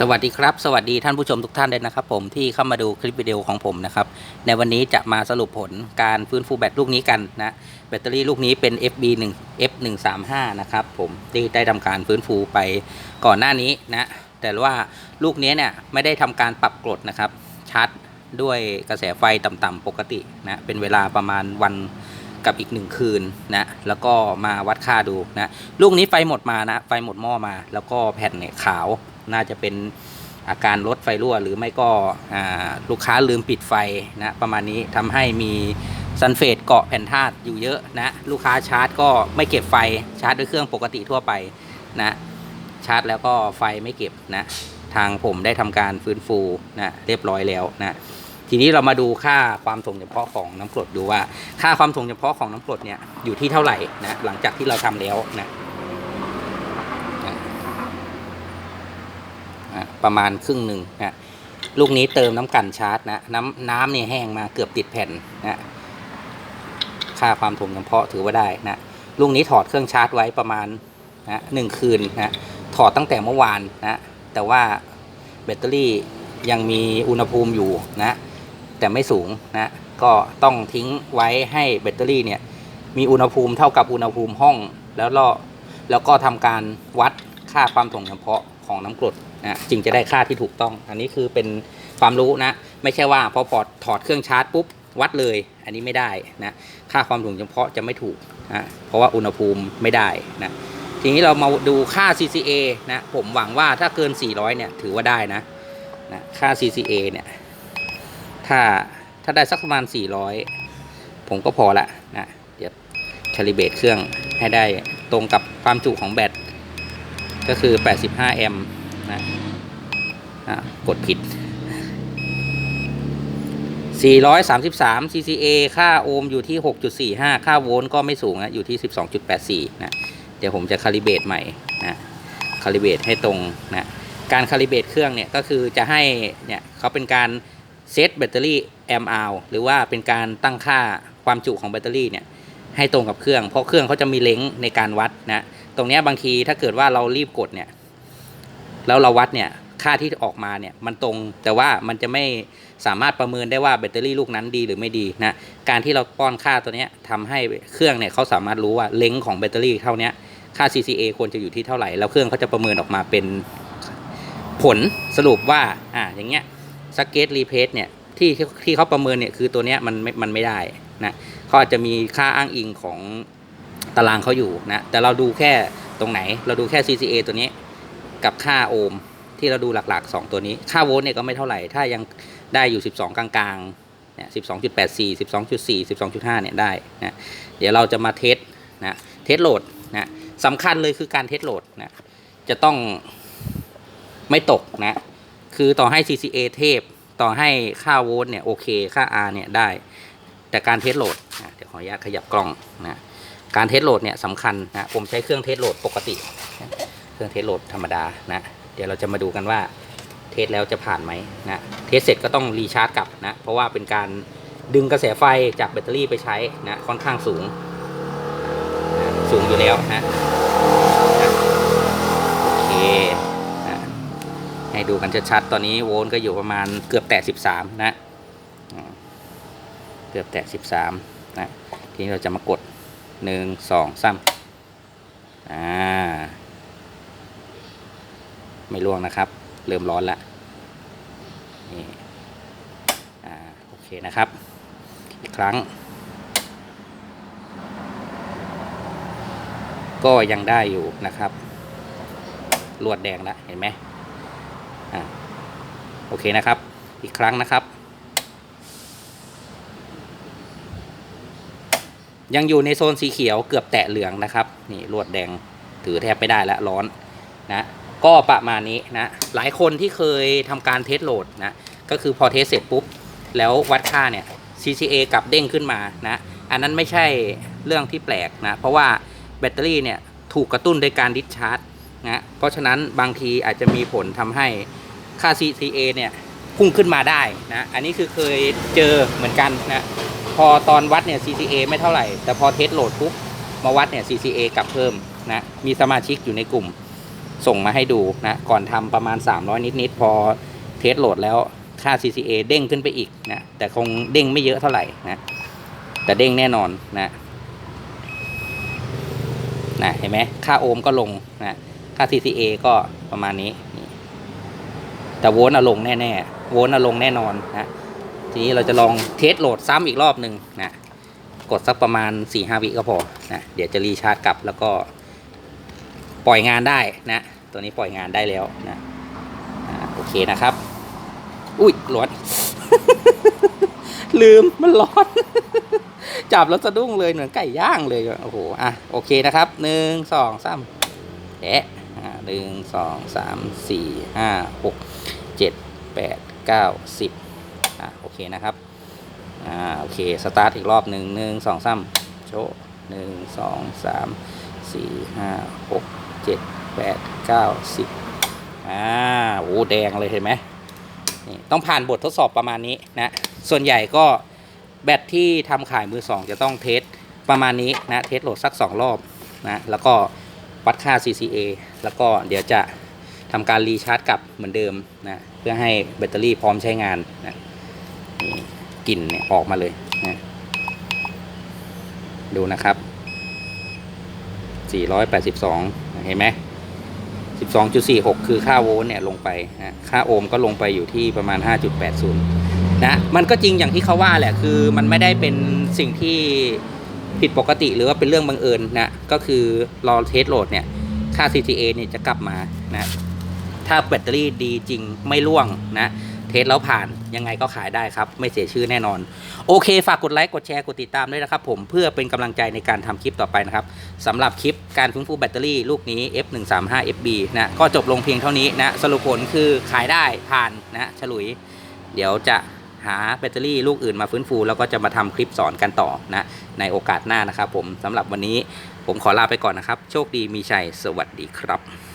สวัสดีครับสวัสดีท่านผู้ชมทุกท่านเลยนะครับ ผมที่เข้ามาดูคลิปวิดีโอของผมนะครับในวันนี้จะมาสรุปผลการฟื้นฟูแบตลูกนี้กันนะแบตเตอรี่ลูกนี้เป็น FB 1 F 1 3 5 นะครับผมที่ได้ทำการฟื้นฟูไปก่อนหน้านี้นะแต่ว่าลูกนี้เนี่ยไม่ได้ทำการปรับกรดนะครับชาร์จด้วยกระแสไฟต่ำๆปกตินะเป็นเวลาประมาณวันกับอีกหนึ่งคืนนะแล้วก็มาวัดค่าดูนะลูกนี้ไฟหมดมานะไฟหมดหม้อมา แล้วก็แผ่นเนี่ยขาว น่าจะเป็นอาการรถไฟรั่ว หรือไม่ก็ลูกค้าลืมปิดไฟนะประมาณนี้ทำให้มีซันเฟตเกาะแผ่นธาตุอยู่เยอะนะลูกค้าชาร์จก็ไม่เก็บไฟชาร์จด้วยเครื่องปกติทั่วไปนะชาร์จแล้วก็ไฟไม่เก็บนะทางผมได้ทำการฟื้นฟูนะเรียบร้อยแล้วนะทีนี้เรามาดูค่าความถ่วงเฉพาะของน้ำกรดดูว่า ค่าความถ่วงเฉพาะของน้ำกรดเนี่ยอยู่ที่เท่าไหร่นะหลังจากที่เราทำแล้วนะ อะ ประมาณครึ่งหนึ่งนะลูกนี้เติมน้ำกันชาร์จนะ น้ำน้ำเนี่ยแห้งมาเกือบติดแผ่นนะค่าความถ่วงเฉพาะถือว่าได้นะลูกนี้ถอดเครื่องชาร์จไว้ประมาณนะหนึ่งคืนนะถอดตั้งแต่เมื่อวานนะแต่ว่าแบตเตอรี่ยังมีอุณหภูมิอยู่นะแต่ไม่สูงนะก็ต้องทิ้งไว้ให้แบตเตอรี่เนี่ยมีอุณหภูมิเท่ากับอุณหภูมิห้อง แล้วก็แล้วก็ทำการวัดค่าความถ่วงเฉพาะ ของน้ำกรดนะจึงจะได้ค่าที่ถูกต้อง อันนี้คือเป็นความรู้นะ ไม่ใช่ว่าพอพอถอดเครื่องชาร์จปุ๊บวัดเลย อันนี้ไม่ได้นะค่าความถ่วงเฉพาะจะไม่ถูกนะเพราะว่าอุณหภูมิไม่ได้นะทีนี้เรามาดูค่า CCA นะผมหวังว่าถ้าเกิน 400 เนี่ยถือว่าได้นะนะค่า CCA เนี่ยถ้าถ้าได้สักประมาณ 400 ผมก็พอละนะเดี๋ยวคาลิเบตเครื่องให้ได้ตรงกับความจุของแบต ก็คือ 85 แอมป์นะอะกดผิด 433 CCA ค่าโอห์มอยู่ที่ 6.45 ค่าโวลต์ก็ไม่สูงนะ อยู่ที่ 12.84 นะ เดี๋ยวผมจะคาลิเบตใหม่นะ คาลิเบตให้ตรงนะ การคาลิเบตเครื่องเนี่ย ก็คือจะให้เนี่ยเขาเป็นการเซตแบตเตอรี่แอมอาหรือว่าเป็นการตั้งค่าความจุของแบตเตอรี่เนี่ยให้ตรงกับเครื่อง เพราะเครื่องเขาจะมีเล้งในการวัดนะ ตรงนี้บางทีถ้าเกิดว่าเรารีบกดเนี่ย แล้วเราวัดเนี่ยค่าที่ออกมาเนี่ยมันตรงแต่ว่ามันจะไม่สามารถประเมินได้ว่าแบตเตอรี่ลูกนั้นดีหรือไม่ดีนะการที่เราป้อนค่าตัวนี้ยทำให้เครื่องเนี่ยเขาสามารถรู้ว่าเล้งของแบตเตอรี่เท่านี้ค่า CCA ควรจะอยู่ที่เท่าไหร่ แล้วเครื่องเขาจะประเมินออกมาเป็นผลสรุปว่าอ่าอย่างเงี้ยสเกตรีเพสเนี่ยที่ที่เขาประเมินเนี่ยคือตัวเนี้ยมันมันไม่ได้นะเขาอาจจะมีค่าอ้างอิงของ ตารางเขาอยู่นะ แต่เราดูแค่ตรงไหน เราดูแค่ CCA ตัวนี้กับค่าโอห์มที่เราดูหลักๆ 2 ตัวนี้ ค่าโวลต์เนี่ยก็ไม่เท่าไหร่ ถ้ายังได้อยู่ 12 กลางๆ เนี่ย 12.84 12.4 12.5 เนี่ยได้นะ เดี๋ยวเราจะมาเทสนะ เทสโหลดนะสำคัญเลยคือการเทสโหลดนะ จะต้องไม่ตกนะ คือต่อให้ CCA เทพ ต่อให้ค่าโวลต์เนี่ยโอเค ค่า R เนี่ยได้ แต่การเทสโหลดนะเดี๋ยวขออนุญาตขยับกล้องนะ การเทสโหลดเนี่ยสำคัญนะผมใช้เครื่องเทสโหลดปกติ เครื่องเทสโหลดธรรมดานะเดี๋ยวเราจะมาดูกันว่าเทสแล้วจะผ่านไหมนะเทสเสร็จก็ต้องรีชาร์จกลับนะเพราะว่าเป็นการดึงกระแสไฟจากแบตเตอรี่ไปใช้นะค่อนข้างสูงนะสูงอยู่แล้วนะนะโอเคนะให้ดูกันชัดๆตอนนี้โวลต์ก็อยู่ประมาณเกือบแตะ13 นะ เกือบแตะ13 นะทีนี้เราจะมากด 1 2 3อ่า ไม่ล่วงนะครับ เริ่มร้อนแล้วนี่อ่าโอเคนะครับ อีกครั้ง ก็ยังได้อยู่นะครับ ลวดแดงแล้วเห็นไหมอ่าโอเคนะครับ อีกครั้งนะครับ ยังอยู่ในโซนสีเขียวเกือบแตะเหลืองนะครับ นี่ลวดแดงถือแทบไม่ได้แล้วร้อนนะก็ประมาณนี้นะหลายคนที่เคยทำการเทสโหลดนะก็คือพอเทสเสร็จปุ๊บ แล้ววัดค่าเนี่ย CCA กลับเด้งขึ้นมานะอันนั้นไม่ใช่เรื่องที่แปลกนะเพราะว่าแบตเตอรี่เนี่ยถูกกระตุ้นโดยการดิสชาร์จนะเพราะฉะนั้นบางทีอาจจะมีผลทำให้ค่า CCA เนี่ย พุ่งขึ้นมาได้นะอันนี้คือเคยเจอเหมือนกันนะพอตอนวัดเนี่ย CCA ไม่เท่าไหร่ แต่พอเทสโหลดปุ๊บมาวัดเนี่ย CCA กลับเพิ่มนะมีสมาชิกอยู่ในกลุ่มส่งมาให้ดูนะก่อนทำประมาณ 300 นิดๆพอเทสโหลดแล้วค่า CCA เด้งขึ้นไปอีกนะแต่คงเด้งไม่เยอะเท่าไหร่นะแต่เด้งแน่นอนนะนะเห็นไหมค่าโอห์มก็ลงนะค่า CCA ก็ประมาณนี้ แต่โวลต์อะลงแน่ ๆ โวลต์ลงแน่นอนนะทีนี้เราจะลองเทสโหลดซ้ำอีกรอบหนึ่งนะกดสักประมาณ 4-5 วิก็พอนะเดี๋ยวจะรีชาร์จกลับแล้วก็ ปล่อยงานได้นะ ตัวนี้ปล่อยงานได้แล้วนะโอเคนะครับ อุ้ยร้อน ลืมมันร้อน จับแล้วสะดุ้งเลยเหมือนไก่ย่างเลย โอ้โห อะ โอเคนะครับ หนึ่ง สองสามแอะหนึ่ง สอง สาม สี่ ห้า หก เจ็ด แปด เก้าสิบอะโอเคนะครับอ่าโอเคสตาร์ทอีกรอบหนึ่งหนึ่งสองสามโชว์หนึ่งสองสามสี่ห้าหกเจ็ดแปดเก้าสิบอ่าโอ้แดงเลยเห็นไหมนี่ต้องผ่านบททดสอบประมาณนี้นะส่วนใหญ่ก็แบตที่ทำขายมือสองจะต้องเทสประมาณนี้นะเทสโหลดสัก 2 รอบนะแล้วก็วัดค่า CCA แล้วก็เดี๋ยวจะ ทำการรีชาร์จกลับเหมือนเดิมนะเพื่อให้แบตเตอรี่พร้อมใช้งานนะกลิ่นเนี่ยออกมาเลยนะดูนะครับ 482 เห็นไหม 12.46 คือค่าโวลต์เนี่ยลงไปนะค่าโอห์มก็ลงไปอยู่ที่ประมาณ 5.80 นะ มันก็จริงอย่างที่เขาว่าแหละ คือมันไม่ได้เป็นสิ่งที่ผิดปกติหรือว่าเป็นเรื่องบังเอิญนะ ก็คือรอเทสโหลดเนี่ย ค่า CTA เนี่ยจะกลับมานะ ถ้าแบตเตอรี่ดีจริงไม่ร่วงนะเทสแล้วผ่านยังไงก็ขายได้ครับ ไม่เสียชื่อแน่นอน โอเค ฝากกดไลค์กดแชร์กดติดตามด้วยนะครับผมเพื่อเป็นกำลังใจในการทำคลิปต่อไปนะครับสำหรับคลิปการฟื้นฟูแบตเตอรี่ลูกนี้ F135FB นะก็จบลงเพียงเท่านี้นะสรุปผลคือขายได้ผ่านนะฉลุย เดี๋ยวจะหาแบตเตอรี่ลูกอื่นมาฟื้นฟูแล้วก็จะมาทำคลิปสอนกันต่อนะในโอกาสหน้านะครับผมสำหรับวันนี้ผมขอลาไปก่อนนะครับ โชคดีมีชัยสวัสดีครับ